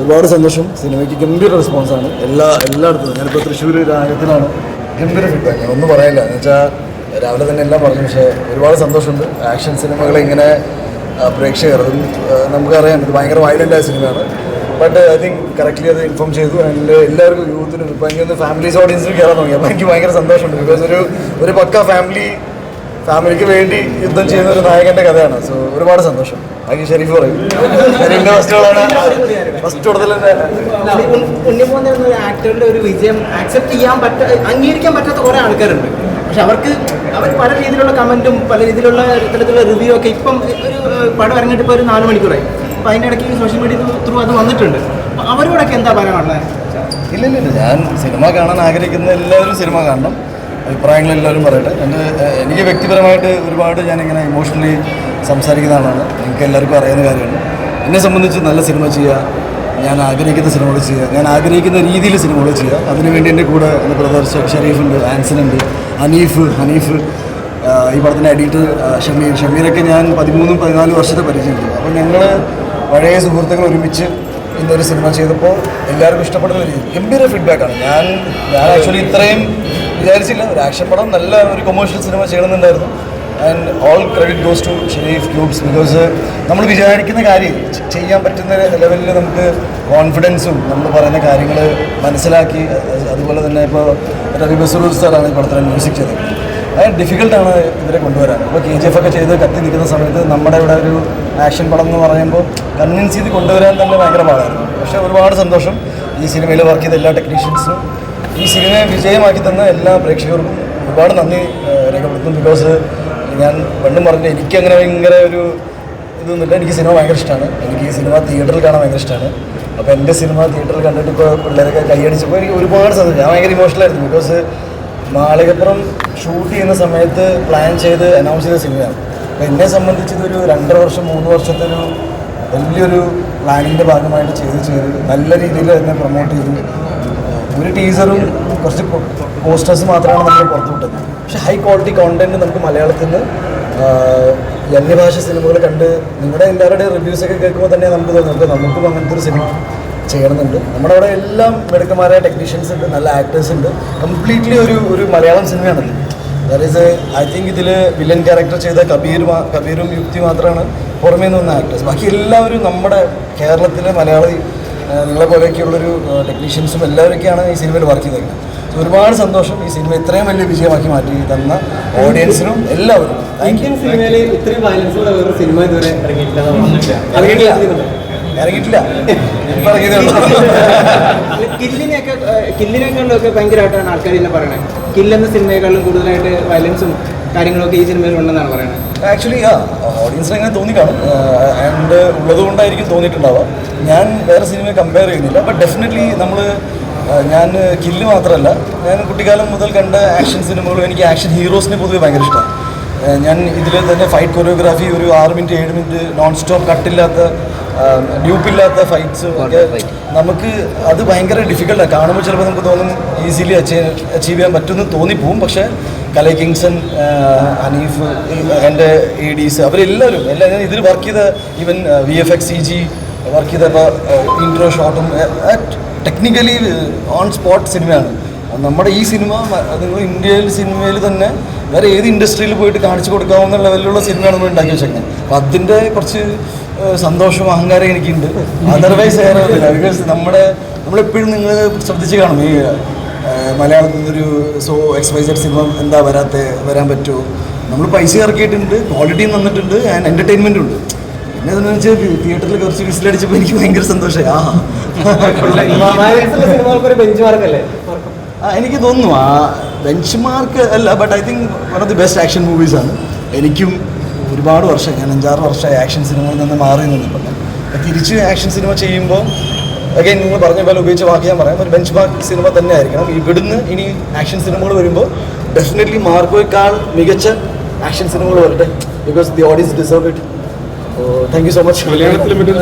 ഒരുപാട് സന്തോഷം. സിനിമയ്ക്ക് ഗംഭീര റെസ്പോൺസാണ് എല്ലാ എല്ലായിടത്തും. ഞാനിപ്പോൾ തൃശ്ശൂർ രാഗത്തിനാണ് ഗംഭീര ഫീഡ്ബാക്ക് ഒന്നും പറയില്ല. എന്ന് വെച്ചാൽ രാവിലെ തന്നെ എല്ലാം പറഞ്ഞു. പക്ഷേ ഒരുപാട് സന്തോഷമുണ്ട്. ആക്ഷൻ സിനിമകൾ ഇങ്ങനെ പ്രേക്ഷകർ അതും നമുക്കറിയാം. ഇത് ഭയങ്കര ആയ സിനിമയാണ്. ബട്ട് ഐ തിങ്ക് കറക്റ്റ്ലി അത് ഇൻഫോം ചെയ്തു. ആൻഡ് എല്ലാവർക്കും യൂത്തിനും ഇപ്പം എനിക്കൊന്ന് ഫാമിലീസ് ഓഡിയൻസിനും കയറാൻ തുടങ്ങി. അപ്പോൾ എനിക്ക് ഭയങ്കര സന്തോഷമുണ്ട്. ബിക്കോസ് ഒരു ഒരു പക്ക ഫാമിലി ഫാമിലിക്ക് വേണ്ടി യുദ്ധം ചെയ്യുന്ന ഒരു നായകന്റെ കഥയാണ്. സോ ഒരുപാട് സന്തോഷം. ബാക്കി ഷെരീഫ് പറയും. ഷെരീഫിന്റെ ഫസ്റ്റ് ഫസ്റ്റ് കൂടുതൽ ഉണ്ണിമോൻ എന്ന ആക്ടറിന്റെ ഒരു വിജയം ആക്സെപ്റ്റ് ചെയ്യാൻ പറ്റ അംഗീകരിക്കാൻ പറ്റാത്ത കുറെ ആൾക്കാരുണ്ട്. പക്ഷെ അവർക്ക് അവർ പല രീതിയിലുള്ള കമന്റും പല രീതിയിലുള്ള തരത്തിലുള്ള റിവ്യൂ ഒക്കെ ഇപ്പം ഒരു പടം ഇറങ്ങിയിട്ട് ഇപ്പോൾ ഒരു നാല് മണിക്കൂറായി. അപ്പം അതിന്റെ ഇടയ്ക്ക് സോഷ്യൽ മീഡിയ ത്രൂ അത് വന്നിട്ടുണ്ട്. അപ്പം അവരോടൊക്കെ എന്താ പറയാനുള്ളത് ഇല്ല ഇല്ല ഞാൻ സിനിമ കാണാൻ ആഗ്രഹിക്കുന്ന എല്ലാവരും സിനിമ കാണണം. അഭിപ്രായങ്ങൾ എല്ലാവരും പറയട്ടെ. എന്റെ എനിക്ക് വ്യക്തിപരമായിട്ട് ഒരുപാട് ഞാനിങ്ങനെ ഇമോഷണലി സംസാരിക്കുന്ന ആളാണ്. എനിക്ക് എല്ലാവർക്കും അറിയുന്ന കാര്യമാണ്. എന്നെ സംബന്ധിച്ച് നല്ല സിനിമ ചെയ്യുക ഞാൻ ആഗ്രഹിക്കുന്ന സിനിമകൾ ചെയ്യുക ഞാൻ ആഗ്രഹിക്കുന്ന രീതിയിൽ സിനിമകൾ ചെയ്യുക. അതിനുവേണ്ടി എന്റെ കൂടെ എന്റെ ബ്രദർ ഷെരീഫുണ്ട് ആൻസനുണ്ട് ഹനീഫ് ഹനീഫ് ഈ പടത്തിന്റെ എഡിറ്റർ ഷമീർ. ഷമീറൊക്കെ ഞാൻ പതിമൂന്നും പതിനാലും വർഷത്തെ പരിചയമുണ്ട്. അപ്പോൾ ഞങ്ങൾ പഴയ സുഹൃത്തുക്കൾ ഒരുമിച്ച് ഇന്നൊരു സിനിമ ചെയ്തപ്പോൾ എല്ലാവർക്കും ഇഷ്ടപ്പെടുന്ന രീതി ഗംഭീര ഫീഡ്ബാക്കാണ് ഞാൻ ഞാൻ ആക്ച്വലി ഇത്രയും വിചാരിച്ചില്ല. ഒരു ആക്ഷൻ പടം നല്ല ഒരു commercial cinema ചെയ്യണമെന്നുണ്ടായിരുന്നു. And all credit goes to Sharif Cubes because നമ്മൾ വിചാരിക്കുന്ന കാര്യം ചെയ്യാൻ പറ്റുന്ന ലെവലിൽ നമുക്ക് കോൺഫിഡൻസും നമ്മൾ പറയുന്ന കാര്യങ്ങൾ മനസ്സിലാക്കി. അതുപോലെ തന്നെ ഇപ്പോൾ രവി ബസൂർ സാറാണ് ഈ പടത്തിന് മ്യൂസിക് ചെയ്തത് അത് ഡിഫിക്കൽട്ടാണ് ഇവരെ കൊണ്ടുവരാൻ. അപ്പോൾ കെ ജി എഫ് ഒക്കെ ചെയ്ത് കത്തി നിൽക്കുന്ന സമയത്ത് നമ്മുടെ ഇവിടെ ഒരു ആക്ഷൻ പടം എന്ന് പറയുമ്പോൾ കൺവിൻസ് ചെയ്ത് കൊണ്ടുവരാൻ തന്നെ ഭയങ്കര പാടായിരുന്നു. പക്ഷേ ഒരുപാട് സന്തോഷം ഈ സിനിമയിൽ വർക്ക് ചെയ്ത എല്ലാ ടെക്നീഷ്യൻസിനും ഈ സിനിമയെ വിജയമാക്കി തന്ന എല്ലാ പ്രേക്ഷകർക്കും ഒരുപാട് നന്ദി രേഖപ്പെടുത്തുന്നു. ബിക്കോസ് ഞാൻ പണ്ടും പറഞ്ഞു എനിക്ക് അങ്ങനെ ഭയങ്കര ഒരു ഇതൊന്നുമില്ല. എനിക്ക് സിനിമ ഭയങ്കര ഇഷ്ടമാണ്. എനിക്ക് ഈ സിനിമ തിയേറ്ററിൽ കാണാൻ ഭയങ്കര ഇഷ്ടമാണ്. അപ്പോൾ എന്റെ സിനിമ തിയേറ്ററിൽ കണ്ടിട്ട് ഇപ്പോൾ പിള്ളേരൊക്കെ കൈയടിച്ചപ്പോൾ എനിക്ക് ഒരുപാട് സന്തോഷം. ഞാൻ ഭയങ്കര ഇമോഷണലായിരുന്നു ബിക്കോസ് മാളികപ്പുറം ഷൂട്ട് ചെയ്യുന്ന സമയത്ത് പ്ലാൻ ചെയ്ത് അനൗൺസ് ചെയ്ത സിനിമയാണ്. അപ്പോൾ എന്നെ സംബന്ധിച്ച് ഇതൊരു രണ്ടര വർഷം മൂന്ന് വർഷത്തെ ഒരു വലിയൊരു പ്ലാനിങ്ങിന്റെ ഭാഗമായിട്ട് ചെയ്ത് ചെയ്ത് നല്ല രീതിയിൽ എന്നെ പ്രൊമോട്ട് ചെയ്തു. ഒരു ടീസറും കുറച്ച് പോസ്റ്റേഴ്സ് മാത്രമാണ് നമ്മൾ പുറത്തു വിട്ടത്. പക്ഷെ ഹൈ ക്വാളിറ്റി കോണ്ടന്റ് നമുക്ക് മലയാളത്തിൽ നിന്ന് അന്യഭാഷ സിനിമകൾ കണ്ട് നിങ്ങളുടെ എല്ലാവരുടെയും റിവ്യൂസ് ഒക്കെ കേൾക്കുമ്പോൾ തന്നെ നമുക്ക് തോന്നുന്നുണ്ട് നമുക്കും അങ്ങനത്തെ ഒരു സിനിമ ചെയ്യണമെന്നുണ്ട്. നമ്മുടെ അവിടെ എല്ലാം മിടുക്കന്മാരായ ടെക്നീഷ്യൻസ് ഉണ്ട് നല്ല ആക്ടേഴ്സ് ഉണ്ട്. കംപ്ലീറ്റ്ലി ഒരു ഒരു മലയാളം സിനിമയാണ് ദാറ്റ് ഈസ് ഐ തിങ്ക് ഇതിൽ വില്ലൻ ക്യാരക്ടർ ചെയ്ത കബീർ കബീറും യുക്തി മാത്രമാണ് പുറമേ നിന്ന് ആക്ടേഴ്സ് ബാക്കി എല്ലാവരും നമ്മുടെ കേരളത്തിലെ മലയാളി നിങ്ങളെ പോലെയൊക്കെയുള്ളൊരു ടെക്നീഷ്യൻസും എല്ലാവരൊക്കെയാണ് ഈ സിനിമയിൽ വർക്ക് ചെയ്തേക്കുന്നത്. ഒരുപാട് സന്തോഷം ഈ സിനിമ ഇത്രയും വലിയ വിജയമാക്കി മാറ്റി തന്ന ഓഡിയൻസിനും എല്ലാവരും. താങ്ക് യു സിനിമയിലെ സിനിമയിൽ ഇത്രയും ഉള്ള വേറെ സിനിമ ഇതുവരെ ഇറങ്ങിയിട്ടില്ല ഇറങ്ങിയിട്ടില്ല. ഇറങ്ങിയിട്ടില്ല. ഇപ്പം ഇറങ്ങിയതേ ഉള്ളൂ. കില്ലിനെയൊക്കെ കില്ലിനേക്കാളും ഒക്കെ ഭയങ്കരമായിട്ടാണ് ആൾക്കാർ ഇന്നെ പറയണത് കില്ലെന്ന സിനിമയെക്കാളും കൂടുതലായിട്ട് വയലൻസും കാര്യങ്ങളൊക്കെ ഈ സിനിമയിൽ ഉണ്ടെന്നാണ് പറയുന്നത്. ആക്ച്വലി ആ ഓഡിയൻസിന് അങ്ങനെ തോന്നി കാണും. ആൻഡ് ഉള്ളത് കൊണ്ടായിരിക്കും തോന്നിയിട്ടുണ്ടാവുക ഞാൻ വേറെ സിനിമയെ കമ്പയർ ചെയ്യുന്നില്ല ബട്ട് ഡെഫിനറ്റ്ലി നമ്മൾ ഞാൻ കില്ല് മാത്രമല്ല. ഞാൻ കുട്ടിക്കാലം മുതൽ കണ്ട ആക്ഷൻ സിനിമകളും എനിക്ക് ആക്ഷൻ ഹീറോസിനെ പൊതുവെ ഭയങ്കര ഇഷ്ടമാണ്. ഞാൻ ഇതിൽ തന്നെ ഫൈറ്റ് കൊറിയോഗ്രാഫി ഒരു ആറ് മിനിറ്റ് ഏഴ് മിനിറ്റ് നോൺ സ്റ്റോപ്പ് കട്ടില്ലാത്ത ഡ്യൂപ്പില്ലാത്ത ഫൈറ്റ്സ് ഒക്കെ നമുക്ക് അത് ഭയങ്കര ഡിഫിക്കൽട്ടാണ് കാണുമ്പോൾ ചിലപ്പോൾ നമുക്ക് തോന്നും ഈസിലി അച്ചീവ് അച്ചീവ് ചെയ്യാൻ പറ്റുമെന്ന് തോന്നിപ്പോവും. പക്ഷേ കലൈ കിങ്സൺ ഹനീഫ് എന്റെ എ ഡീസ് അവരെല്ലാവരും എല്ലാം ഞാൻ ഇതിൽ വർക്ക് ചെയ്ത even V F X C G work ചെയ്തപ്പോൾ ഇൻട്രോ ഷോട്ടും ടെക്നിക്കലി ഓൺ സ്പോട്ട് സിനിമയാണ് നമ്മുടെ ഈ സിനിമ നിങ്ങൾ ഇന്ത്യയിൽ സിനിമയിൽ തന്നെ വേറെ ഏത് ഇൻഡസ്ട്രിയിൽ പോയിട്ട് കാണിച്ചു കൊടുക്കാവുന്ന ലെവലിലുള്ള സിനിമയാണ് നമ്മൾ ഉണ്ടാക്കി വെച്ചേക്കുന്നത്. അപ്പം അതിന്റെ കുറച്ച് ഏഹ്, സന്തോഷവും അഹങ്കാരം എനിക്കുണ്ട്. അതർവൈസ് വേറെ ബിക്കോസ് നമ്മുടെ നമ്മളെപ്പോഴും നിങ്ങൾ ശ്രദ്ധിച്ച് കാണും. ഈ മലയാളത്തിൽ നിന്നൊരു സോ എക്സ്പൈസഡ് സിനിമ എന്താ വരാത്ത വരാൻ പറ്റുമോ? നമ്മൾ പൈസ ഇറക്കിയിട്ടുണ്ട്. ക്വാളിറ്റിയും തന്നിട്ടുണ്ട് ആൻഡ് എന്റർടൈൻമെന്റും ഉണ്ട്. പിന്നെ എന്താണെന്ന് വെച്ചാൽ തിയേറ്ററിൽ കുറച്ച് വിസിലടിച്ചപ്പോൾ എനിക്ക് ഭയങ്കര സന്തോഷമായി. ആ. എനിക്ക് തോന്നുന്നു. ആ ബെഞ്ച് മാർക്ക് അല്ല but I think one of the best action മൂവീസാണ് എനിക്കും ഒരുപാട് വർഷം ഞാൻ അഞ്ചാറ് വർഷമായി ആക്ഷൻ സിനിമയിൽ നിന്ന് മാറി നിന്നിട്ടുണ്ട്. അപ്പോൾ തിരിച്ച് ആക്ഷൻ സിനിമ ചെയ്യുമ്പോൾ അഗൈൻ നിങ്ങൾ പറഞ്ഞ പോലെ ഉപയോഗിച്ച വാക്ക് ഞാൻ പറയാം. ഒരു ബെഞ്ച് മാർക്ക് സിനിമ തന്നെ ആയിരിക്കണം ഇവിടുന്ന് ഇനി ആക്ഷൻ സിനിമകൾ വരുമ്പോൾ ഡെഫിനറ്റ്ലി മാർക്കോയേക്കാൾ മികച്ച ആക്ഷൻ സിനിമകൾ വരട്ടെ. Because the audience deserve it thank you so much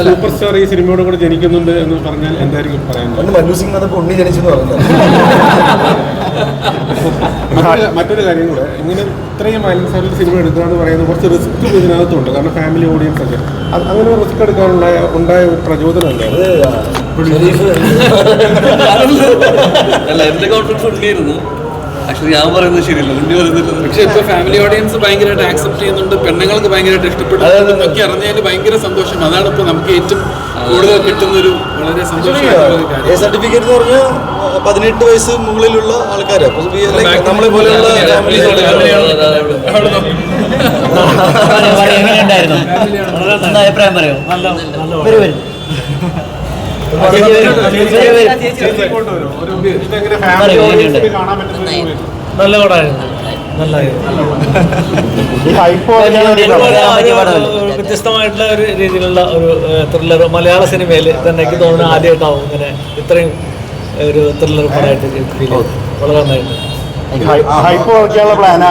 superstar ഈ സിനിമയോട് കൂടെ ജനിക്കുന്നുണ്ട് എന്ന് പറഞ്ഞാൽ എന്തായിരിക്കും പറയുന്നത് പണ്ട് മല്ലു സിംഗ് ഉണ്ണി ജനിച്ചെന്ന് പറഞ്ഞത്. മറ്റൊരു- കാര്യം കൂടെ ഇങ്ങനെ ഇത്രയും വയലൻസ് ആയിട്ടുള്ള സിനിമ എടുക്കുക എന്ന് പറയുന്നത് കുറച്ച് റിസ്ക് ഇതിനകത്തുണ്ട്. കാരണം ഫാമിലി ഓഡിയൻസ് ഒക്കെ. അത് അങ്ങനെ റിസ്ക് എടുക്കാനുള്ള ഉണ്ടായ ഒരു പ്രചോദനം അല്ല എന്റെ കോൺഫിഡൻസ് ഉണ്ടായിരുന്നു ആക്ച്വലി ഞാൻ പറയുന്നത് ശരിയല്ല. ഉണ്ണി പറയുന്നില്ല പക്ഷെ ഇപ്പൊ ഫാമിലി ഓഡിയൻസ് ഭയങ്കരമായിട്ട് ആക്സെപ്റ്റ് ചെയ്യുന്നുണ്ട്. പെണ്ണുങ്ങൾക്ക് ഭയങ്കരമായിട്ട് ഇഷ്ടപ്പെട്ടു. എന്നൊക്കെ അറിഞ്ഞാൽ ഭയങ്കര സന്തോഷം. അതാണ് ഇപ്പൊ നമുക്ക് ഏറ്റവും കൂടുതൽ കിട്ടുന്ന ഒരു വളരെ സന്തോഷമായിട്ടുള്ള സർട്ടിഫിക്കറ്റ് എന്ന് പറഞ്ഞാൽ പതിനെട്ട് വയസ്സ് മുകളിലുള്ള ആൾക്കാരാണ് നമ്മളെ പോലെയുള്ള അഭിപ്രായം പറയോ? വരൂ വരൂ. നല്ല പടമായിരുന്നു വ്യത്യസ്തമായിട്ടുള്ള ഒരു രീതിയിലുള്ള ഒരു ത്രില്ലർ മലയാള സിനിമയിൽ തന്നെ എനിക്ക് തോന്നുന്നു ആദ്യമായിട്ടാവും ഇങ്ങനെ ഇത്രയും ഒരു ത്രില്ലർ പടമായിട്ട് വളരെ നന്നായിട്ട് ഹൈപ്പ് കുറയ്ക്കാനുള്ള പ്ലാൻ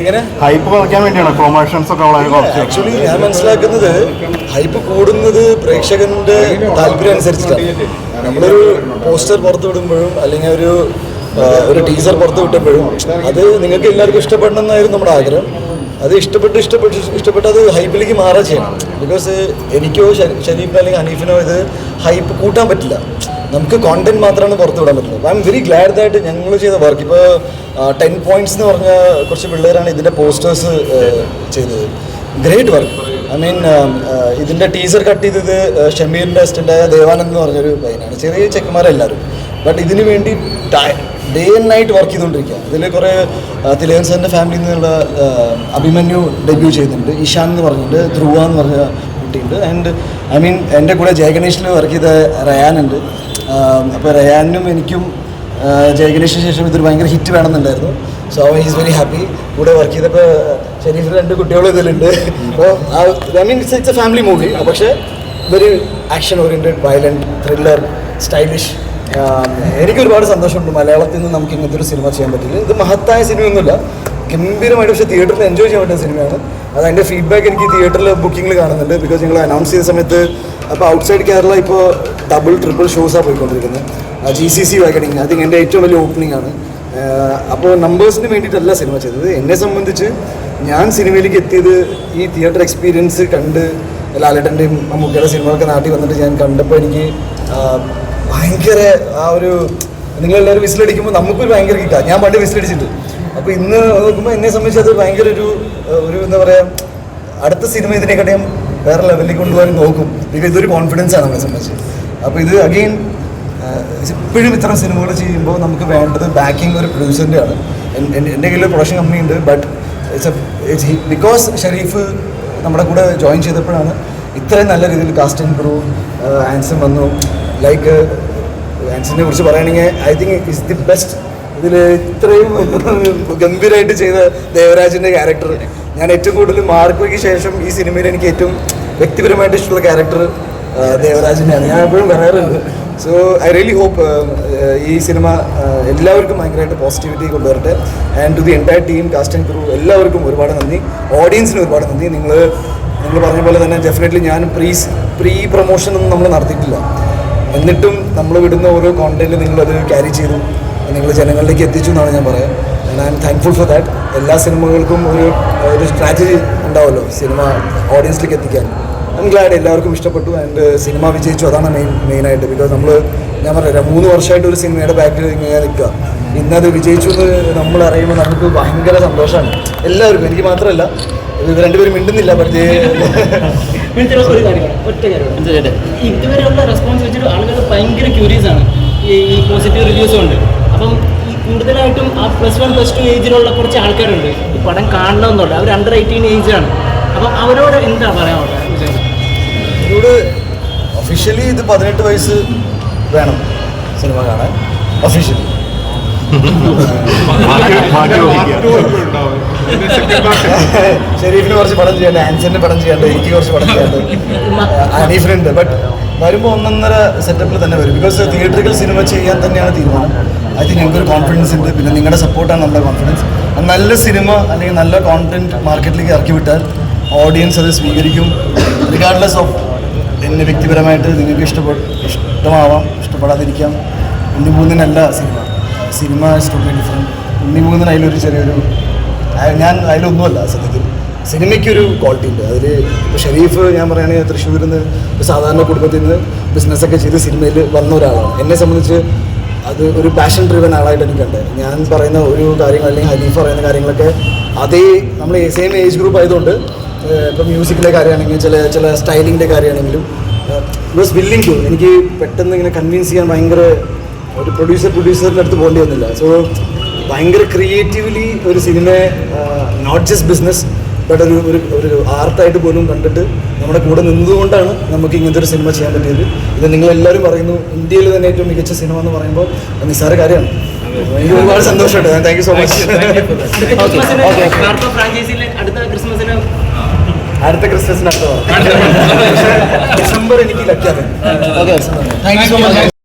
എങ്ങനെ? ഹൈപ്പ് കുറയ്ക്കാൻ വേണ്ടിയാണ് പ്രൊമോഷൻസ് ഒക്കെ വളരെ കുറച്ച് ആക്ച്വലി ഞാൻ മനസ്സിലാക്കുന്നത് ഹൈപ്പ് കൂടുന്നത് പ്രേക്ഷകന്റെ താല്പര്യം അനുസരിച്ചിട്ടാണ്. നമ്മളൊരു പോസ്റ്റർ പുറത്തു വിടുമ്പോഴും അല്ലെങ്കിൽ ഒരു ഒരു ടീസർ പുറത്തു വിട്ടപ്പോഴും അത് നിങ്ങൾക്ക് എല്ലാവർക്കും ഇഷ്ടപ്പെടണം എന്നായിരുന്നു നമ്മുടെ ആഗ്രഹം. അത് ഇഷ്ടപ്പെട്ട് ഇഷ്ടപ്പെട്ട് ഇഷ്ടപ്പെട്ട്. അത് ഹൈപ്പിലേക്ക് മാറുക ചെയ്യണം. ബിക്കോസ് എനിക്കോ ഷരീഫ് ഷരീഫിനോ അല്ലെങ്കിൽ ഹനീഫിനോ ഇത് ഹൈപ്പ് കൂട്ടാൻ പറ്റില്ല. നമുക്ക് കോണ്ടന്റ് മാത്രമാണ് പുറത്ത് വിടാൻ പറ്റുന്നത്. I'm very glad that ഞങ്ങൾ ചെയ്ത വർക്ക് ഇപ്പോൾ ടെൻ പോയിന്റ്സ് എന്ന് പറഞ്ഞ കുറച്ച് പിള്ളേരാണ് ഇതിന്റെ പോസ്റ്റേഴ്സ് ചെയ്തത്. ഗ്രേറ്റ് വർക്ക് ഐ മീൻ ഇതിന്റെ ടീസർ കട്ട് ചെയ്തത് ഷമീറിന്റെ അസിസ്റ്റന്റായ ദേവാനന്ദ് എന്ന് പറഞ്ഞൊരു പയ്യനാണ്. ചെറിയ ചെക്കന്മാരെല്ലാവരും ബട്ട് ഇതിനു വേണ്ടി ഡേ ആൻഡ് നൈറ്റ് വർക്ക് ചെയ്തുകൊണ്ടിരിക്കുക ഇതിൽ കുറേ തിലകൻ സാറിന്റെ ഫാമിലിയിൽ നിന്നുള്ള അഭിമന്യു ഡെബ്യൂ ചെയ്യുന്നുണ്ട്. ഇഷാൻ എന്ന് പറഞ്ഞിട്ടുണ്ട് ധ്രുവ എന്ന് പറഞ്ഞ കുട്ടിയുണ്ട്. ആൻഡ് ഐ മീൻ എന്റെ കൂടെ ജയഗണേഷിൽ വർക്ക് ചെയ്ത റയാനുണ്ട് അപ്പോൾ റയാനും എനിക്കും ജയഗണേഷിന് ശേഷം ഇതൊരു ഭയങ്കര ഹിറ്റ് വേണമെന്നുണ്ടായിരുന്നു. സോ ഈസ് വെരി ഹാപ്പി കൂടെ വർക്ക് ചെയ്തപ്പോൾ ഷെരീഫ് രണ്ട് കുട്ടികളും ഇതിലുണ്ട്. അപ്പോൾ I mean it's it's a family movie പക്ഷേ very action oriented violent thriller stylish എനിക്ക് ഒരുപാട് സന്തോഷമുണ്ട്. മലയാളത്തിൽ നിന്ന് നമുക്ക് ഇങ്ങനത്തെ ഒരു സിനിമ ചെയ്യാൻ പറ്റില്ല. ഇത് മഹത്തായ സിനിമയൊന്നുമില്ല. ഗംഭീരമായിട്ട് പക്ഷേ തിയേറ്ററിൽ എൻജോയ് ചെയ്യാൻ പറ്റുന്ന സിനിമയാണ്. അത് അതിന്റെ ഫീഡ്ബാക്ക് എനിക്ക് തിയേറ്ററിൽ ബുക്കിങ്ങിൽ കാണുന്നുണ്ട് ബിക്കോസ് ഞങ്ങൾ അനൗൺസ് ചെയ്ത സമയത്ത് അപ്പോൾ ഔട്ട്സൈഡ് കേരള ഇപ്പോൾ ഡബിൾ ട്രിപ്പിൾ ഷോസാണ് പോയിക്കൊണ്ടിരിക്കുന്നത്. ജി സി സി വാഗണിങ് അത് എന്റെ ഏറ്റവും വലിയ ഓപ്പണിംഗ് ആണ്. അപ്പോൾ നമ്പേഴ്സിന് വേണ്ടിയിട്ടല്ല സിനിമ ചെയ്തത്. എന്നെ സംബന്ധിച്ച് ഞാൻ സിനിമയിലേക്ക് എത്തിയത് ഈ തിയേറ്റർ എക്സ്പീരിയൻസ് കണ്ട് ലാലേട്ടന്റെയും മമ്മൂക്കയുടെ സിനിമകളൊക്കെ നാട്ടിൽ വന്നിട്ട് ഞാൻ കണ്ടപ്പോൾ എനിക്ക് ഭയങ്കര ആ ഒരു നിങ്ങളെല്ലാവരും വിസിലടിക്കുമ്പോൾ നമുക്കൊരു ഭയങ്കര കിട്ടാം. ഞാൻ പണ്ട് വിസിലടിച്ചിട്ടുണ്ട്. അപ്പോൾ ഇന്ന് നോക്കുമ്പോൾ എന്നെ സംബന്ധിച്ച് അത് ഭയങ്കര ഒരു ഒരു എന്താ പറയുക അടുത്ത സിനിമ ഇതിനെക്കാട്ടിയും വേറെ ലെവലിൽ കൊണ്ടുപോകാൻ നോക്കും. ബിക്കോസ് ഇതൊരു കോൺഫിഡൻസ് ആണ് നമ്മളെ സംബന്ധിച്ച്. അപ്പോൾ ഇത് അഗെയിൻ ഇപ്പോഴും ഇത്തരം സിനിമകൾ ചെയ്യുമ്പോൾ നമുക്ക് വേണ്ടത് ബാക്കിംഗ് ഒരു പ്രൊഡ്യൂസറിന്റെ ആണ് എൻ- എൻ- എന്റെ കയ്യിൽ പ്രൊഡക്ഷൻ കമ്പനി ഉണ്ട് ബട്ട് ഇറ്റ്സ് ബിക്കോസ് ഷെരീഫ് നമ്മുടെ കൂടെ ജോയിൻ ചെയ്തപ്പോഴാണ് ഇത്രയും നല്ല രീതിയിൽ കാസ്റ്റ് പ്രൂ ആൻസർ വന്നു. ലൈക്ക് ആൻസണിനെ കുറിച്ച് പറയുകയാണെങ്കിൽ I think is the best ഇതിൽ ഇത്രയും ഗംഭീരമായിട്ട് ചെയ്ത ദേവരാജിന്റെ ക്യാരക്ടർ ഞാൻ ഏറ്റവും കൂടുതൽ മാർക്കോയ്ക്ക് ശേഷം ഈ സിനിമയിൽ എനിക്ക് ഏറ്റവും വ്യക്തിപരമായിട്ട് ഇഷ്ടമുള്ള ക്യാരക്ടർ ദേവരാജിന്റെയാണ് ഞാൻ എപ്പോഴും പറയാറുണ്ട്. സോ ഐ റിയലി ഹോപ്പ് ഈ സിനിമ എല്ലാവർക്കും ഭയങ്കരമായിട്ട് positivity കൊണ്ടുവരട്ടെ. And to the entire team cast and crew എല്ലാവർക്കും ഒരുപാട് നന്ദി. ഓഡിയൻസിന് ഒരുപാട് നന്ദി. നിങ്ങൾ നിങ്ങൾ പറഞ്ഞ പോലെ തന്നെ ഡെഫിനറ്റ്ലി ഞാൻ പ്രീ പ്രീ പ്രൊമോഷൻ ഒന്നും നമ്മൾ നടത്തിയിട്ടില്ല. എന്നിട്ടും നമ്മൾ വിടുന്ന ഓരോ കോണ്ടന്റ് നിങ്ങളത് ക്യാരി ചെയ്തു. നിങ്ങൾ ജനങ്ങളിലേക്ക് എത്തിച്ചു എന്നാണ് ഞാൻ പറയാം. I'm thankful for that എല്ലാ സിനിമകൾക്കും ഒരു ഒരു സ്ട്രാറ്റജി ഉണ്ടാവുമല്ലോ സിനിമ ഓഡിയൻസിലേക്ക് എത്തിക്കാൻ. ഐ ഗ്ലാഡ് എല്ലാവർക്കും ഇഷ്ടപ്പെട്ടു. ആൻഡ് സിനിമ വിജയിച്ചു. അതാണ് മെയിൻ മെയിനായിട്ട് ബിക്കോസ് നമ്മൾ ഞാൻ പറയാം മൂന്ന് വർഷമായിട്ട് ഒരു സിനിമയുടെ ബാക്കിൽ ഇങ്ങനെ നിൽക്കുക. ഇന്നത് വിജയിച്ചു എന്ന് നമ്മൾ അറിയുമ്പോൾ നമുക്ക് ഭയങ്കര സന്തോഷമാണ്. എല്ലാവർക്കും എനിക്ക് മാത്രമല്ല ഇത് രണ്ടുപേരും മിണ്ടുന്നില്ല പക്ഷേ ഇങ്ങനത്തെ ഒരു കാര്യമാണ് ഒറ്റ കാര്യമാണ് എന്ത് ചെയ്യട്ടെ? ഇതുവരെയുള്ള റെസ്പോൺസ് വെച്ചിട്ട് ആളുകൾ ഭയങ്കര ക്യൂരിയസ് ആണ്. ഈ ഈ പോസിറ്റീവ് റിവ്യൂസും ഉണ്ട് അപ്പം ഈ കൂടുതലായിട്ടും ആ പ്ലസ് വൺ പ്ലസ് ടു ഏജിലുള്ള കുറച്ച് ആൾക്കാരുണ്ട്. ഈ പടം കാണണമെന്നുണ്ട്. അവർ അണ്ടർ എയ്റ്റീൻ ഏജാണ് അപ്പം അവരോട് എന്താ പറയാനുള്ളത്? ഒഫീഷ്യലി ഇത് പതിനെട്ട് വയസ്സ് വേണം സിനിമ കാണാൻ. ഒഫീഷ്യലി ഷെരീഫിന് കുറച്ച് പടം ചെയ്യാണ്ട് ആൻസറിന് പടം ചെയ്യാണ്ട് എനിക്ക് കുറച്ച് പടം ചെയ്യാണ്ട് അനീഫിനുണ്ട്. ബട്ട് വരുമ്പോൾ ഒന്നൊന്നര സെറ്റപ്പിൽ തന്നെ വരും. ബിക്കോസ് തിയേറ്ററിക്കൽ സിനിമ ചെയ്യാൻ തന്നെയാണ് തീരുമാനം. ഐ തിങ്ക് ഞങ്ങൾക്കൊരു കോൺഫിഡൻസ് ഉണ്ട്. പിന്നെ നിങ്ങളുടെ സപ്പോർട്ടാണ് നമ്മുടെ കോൺഫിഡൻസ് നല്ല സിനിമ അല്ലെങ്കിൽ നല്ല കോണ്ടന്റ് മാർക്കറ്റിലേക്ക് ഇറക്കി വിട്ടാൽ ഓഡിയൻസ് അത് സ്വീകരിക്കും. റിഗാർഡ്ലെസ് ഓഫ് എന്നെ വ്യക്തിപരമായിട്ട് നിങ്ങൾക്ക് ഇഷ്ടപ്പെട്ട ഇഷ്ടമാവാം ഇഷ്ടപ്പെടാതിരിക്കാം. ഉണ്ണിമൂന്നിനല്ല cinema. Cinema is totally different ഉണ്ണിമൂന്നിന് അതിലൊരു ചെറിയൊരു ഞാൻ അതിലൊന്നുമല്ല സത്യത്തിൽ. സിനിമയ്ക്കൊരു ക്വാളിറ്റി ഉണ്ട്. അതിൽ ഇപ്പോൾ ഷെരീഫ് ഞാൻ പറയുകയാണെങ്കിൽ തൃശ്ശൂരിൽ നിന്ന് ഒരു സാധാരണ കുടുംബത്തിൽ നിന്ന് ബിസിനസ്സൊക്കെ ചെയ്ത് സിനിമയിൽ വന്ന ഒരാളാണ്. എന്നെ സംബന്ധിച്ച് അത് ഒരു പാഷൻ ഡ്രിവൻ ആളായിട്ട് എനിക്ക് കണ്ടത് ഞാൻ പറയുന്ന ഒരു കാര്യങ്ങൾ അല്ലെങ്കിൽ ഹനീഫ് പറയുന്ന കാര്യങ്ങളൊക്കെ അതേ നമ്മൾ സെയിം ഏജ് ഗ്രൂപ്പ് ആയതുകൊണ്ട് ഇപ്പോൾ മ്യൂസിക്കിലെ കാര്യമാണെങ്കിലും ചില ചില സ്റ്റൈലിങ്ങിന്റെ കാര്യമാണെങ്കിലും വാസ് വില്ലിങ് ടു എനിക്ക് പെട്ടെന്ന് ഇങ്ങനെ കൺവിൻസ് ചെയ്യാൻ ഭയങ്കര ഒരു പ്രൊഡ്യൂസർ പ്രൊഡ്യൂസറിന്റെ അടുത്ത് പോകേണ്ടി വന്നില്ല. സോ ഭയങ്കര ക്രിയേറ്റീവ്ലി ഒരു സിനിമയെ നോട്ട് ജസ്റ്റ് ബിസിനസ് ബട്ട് ഒരു ഒരു ഒരു ആർട്ടായിട്ട് പോലും കണ്ടിട്ട് നമ്മുടെ കൂടെ നിന്നതുകൊണ്ടാണ് നമുക്ക് ഇങ്ങനത്തെ ഒരു സിനിമ ചെയ്യാൻ പറ്റിയത്. ഇത് നിങ്ങളെല്ലാവരും പറയുന്നു ഇന്ത്യയിൽ തന്നെ ഏറ്റവും മികച്ച സിനിമ എന്ന് പറയുമ്പോൾ നിസ്സാര കാര്യമാണ്. എനിക്ക് ഒരുപാട് സന്തോഷമുണ്ട്. താങ്ക് യു സോ മച്ച് അടുത്ത ക്രിസ്മസിന് അടുത്ത ഡിസംബർ എനിക്ക് ലക്കാണ്